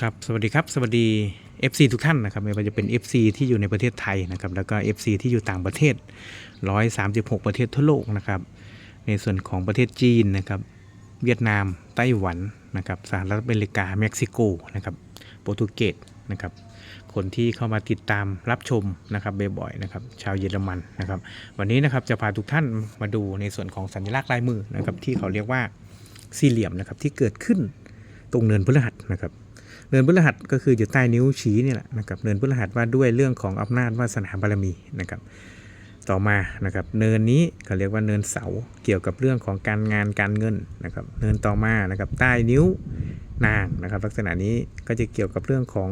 ครับสวัสดีครับสวัสดี FC ทุกท่านนะครับไม่ว่าจะเป็น FC ที่อยู่ในประเทศไทยนะครับแล้วก็ FC ที่อยู่ต่างประเทศ 136 ประเทศทั่วโลกนะครับในส่วนของประเทศจีนนะครับเวียดนามไต้หวันนะครับสหรัฐอเมริกาเม็กซิโกนะครับโปรตุเกสนะครับคนที่เข้ามาติดตามรับชมนะครับบ่อยๆนะครับชาวเยอรมันนะครับวันนี้นะครับจะพาทุกท่านมาดูในส่วนของสัญลักษณ์ลายมือนะครับที่เขาเรียกว่าสี่เหลี่ยมนะครับที่เกิดขึ้นตรงเนินพฤหัสนะครับ เนินพฤหัสก็คืออยู่ใต้นิ้วชี้นี่แหละนะครับเนินพฤหัสว่าด้วยเรื่องของอำนาจวาสนาบารมีนะครับต่อมานะครับเนินนี้เขาเรียกว่าเนินเสาเกี่ยวกับเรื่องของการงานการเงินนะครับเนินต่อมานะครับใต้นิ้วนางนะครับ ลักษณะนี้ก็จะเกี่ยวกับเรื่องของ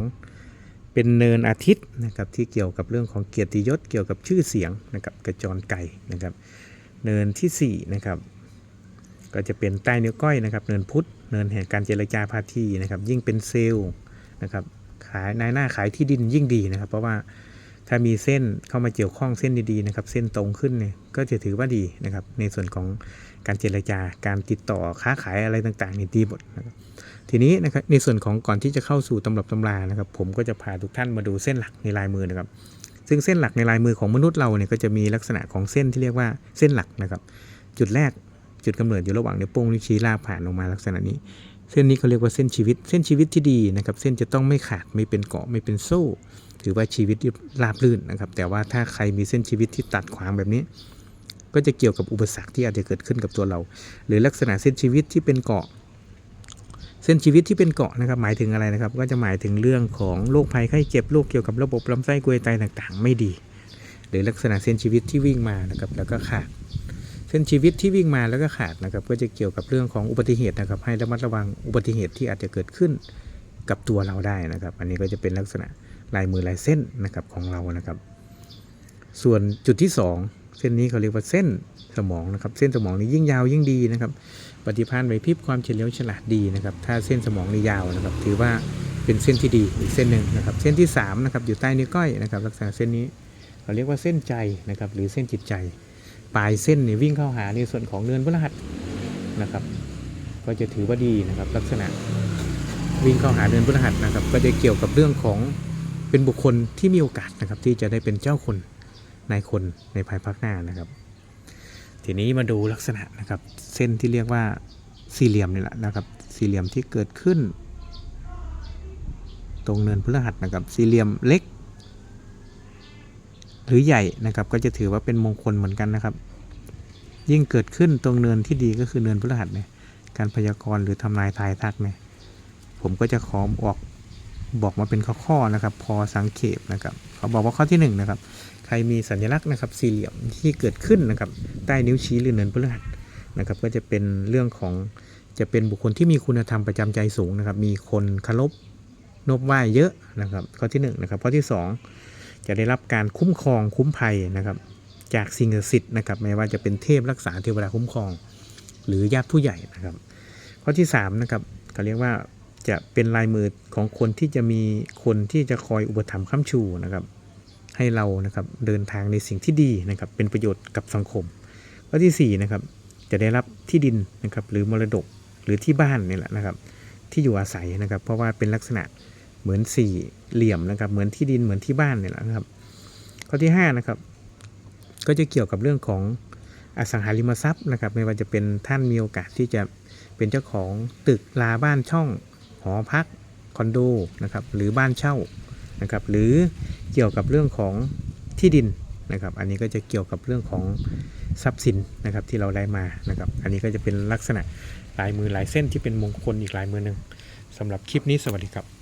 เป็นเนินอาทิตย์นะครับที่เกี่ยวกับเรื่องของเกียรติยศเกี่ยวกับชื่อเสียงนะครับกระจรไก่นะครับ เนินที่สี่นะครับก็จะเป็นใต้นิ้วก้อยนะครับ เนินพุธ เนินแห่งการเจรจาพาทีนะครับ ยิ่งเป็นเซลล์นะครับขายนายหน้าขายที่ดินยิ่งดีนะครับ เพราะว่าถ้ามีเส้นเข้ามาเกี่ยวข้องเส้นดีๆนะครับ เส้นตรงขึ้นเนี่ยก็จะถือว่าดีนะครับ ในส่วนของการเจรจาการติดต่อค้าขายอะไรต่างๆนี่ดีหมดนะครับทีนี้นะครับในส่วนของก่อนที่จะเข้าสู่ตำรับตำรานะครับ ผมก็จะพาทุกท่านมาดูเส้นหลักในลายมือนะครับ ซึ่งเส้นหลักในลายมือของมนุษย์เราเนี่ยก็จะมีลักษณะของเส้นที่เรียกว่าเส้นหลักนะครับ จุดแรก จุดกำเนิดอยู่ระหว่างนิ้วโป้งนิ้วชี้ลากผ่านออกมาลักษณะนี้ เส้นนี้เขาเรียกว่าเส้นชีวิต เส้นชีวิตที่ดีนะครับ เส้นจะต้องไม่ขาดไม่เป็นเกาะไม่เป็นโซ่ ถือว่าชีวิตราบรื่นนะครับ แต่ว่าถ้าใครมีเส้นชีวิตที่ตัดขวางแบบนี้ ก็จะเกี่ยวกับอุปสรรคที่อาจจะเกิดขึ้นกับตัวเรา หรือลักษณะเส้นชีวิตที่เป็นเกาะเส้นชีวิตที่เป็นเกาะนะครับหมายถึงอะไรนะครับ ก็จะหมายถึงเรื่องของโรคภัยไข้เจ็บโรคเกี่ยวกับระบบลำไส้กลวยไตต่างๆ ไม่ดี หรือลักษณะเส้นชีวิตที่วิ่งมานะครับแล้วก็ขาด เส้นชีวิตที่วิ่งมาแล้วก็ขาดนะครับก็จะเกี่ยวกับเรื่องของอุบัติเหตุนะครับ ให้ระมัดระวังอุบัติเหตุที่อาจจะเกิดขึ้นกับตัวเราได้นะครับ อันนี้ก็จะเป็นลักษณะลายมือลายเส้นนะครับของเรานะครับ ส่วนจุดที่ 2 เส้นนี้เขาเรียกว่าเส้นสมองนะครับ เส้นสมองนี้ยิ่งยาวยิ่งดีนะครับ ปฏิภาณไหวพริบความเฉลียวฉลาดดีนะครับ ถ้าเส้นสมองนี่ยาวนะครับ ถือว่าเป็นเส้นที่ดีอีกเส้นหนึ่งนะครับ เส้นที่3นะครับอยู่ใต้นิ้วก้อยนะครับ ลักษณะเส้นนี้เขาเรียกว่าเส้นใจนะครับ หรือเส้นจิตใจ ปลายเส้นนี่วิ่งเข้าหาในส่วนของเนินพฤหัสนะครับ ก็จะถือว่าดีนะครับ ลักษณะวิ่งเข้าหาเนินพฤหัสนะครับ ก็จะเกี่ยวกับเรื่องของเป็นบุคคลที่มีโอกาสนะครับ ที่จะได้เป็นเจ้าคนนายคนในภายภาคหน้านะครับ ทีนี้มาดูลักษณะนะครับ เส้นที่เรียกว่าสี่เหลี่ยมนี่แหละนะครับ สี่เหลี่ยมที่เกิดขึ้น ตรงเนินพฤหัสนะครับ สี่เหลี่ยมเล็ก รือใหญ่นะครับ ก็จะถือว่าเป็นมงคลเหมือนกันนะครับ ยิ่งเกิดขึ้นตรงเนินที่ดีก็คือเนินพฤหัสเนี่ยการพยากรณ์หรือทำนายทายทักเนี่ยผมก็จะขอออกบอกมาเป็นข้อๆนะครับ พอสังเขปนะครับเขาบอกว่าข้อที่หนึ่งนะครับใครมีสัญลักษณ์นะครับสี่เหลี่ยมที่เกิดขึ้นนะครับ ใต้นิ้วชี้หรือเนินพฤหัสนะครับ ก็จะเป็นเรื่องของจะเป็นบุคคลที่มีคุณธรรมประจำใจสูงนะครับ มีคนเคารพนบไหว้เยอะนะครับ ข้อที่หนึ่งนะครับข้อที่สอง จะได้รับการคุ้มครองคุ้มภัยนะครับ จากสิ่งศักดิ์สิทธิ์นะครับไม่ว่าจะเป็นเทพรักษาเทวดาคุ้มครอง หรือญาติผู้ใหญ่นะครับ ข้อที่3นะครับเขาเรียกว่าจะเป็นลายมือของคนที่จะมีคนที่จะคอยอุปถัมภ์ค้ำชูนะครับ ให้เรานะครับเดินทางในสิ่งที่ดีนะครับ เป็นประโยชน์กับสังคม ข้อที่4นะครับจะได้รับที่ดินนะครับหรือมรดกหรือที่บ้านนี่แหละนะครับ ที่อยู่อาศัยนะครับ เพราะว่าเป็นลักษณะ เหมือนสี่เหลี่ยมนะครับ เหมือนที่ดินเหมือนที่บ้านเนี่ยแหละครับ ข้อที่5นะครับ ก็จะเกี่ยวกับเรื่องของอสังหาริมทรัพย์นะครับ ไม่ว่าจะเป็นท่านมีโอกาสที่จะเป็นเจ้าของตึกลาบ้านช่อง หอพักคอนโดนะครับหรือบ้านเช่านะครับหรือเกี่ยวกับเรื่องของที่ดินนะครับ อันนี้ก็จะเกี่ยวกับเรื่องของทรัพย์สินนะครับที่เราได้มานะครับ อันนี้ก็จะเป็นลักษณะลายมือลายเส้นที่เป็นมงคลอีกลายมือหนึ่งสำหรับคลิปนี้สวัสดีครับ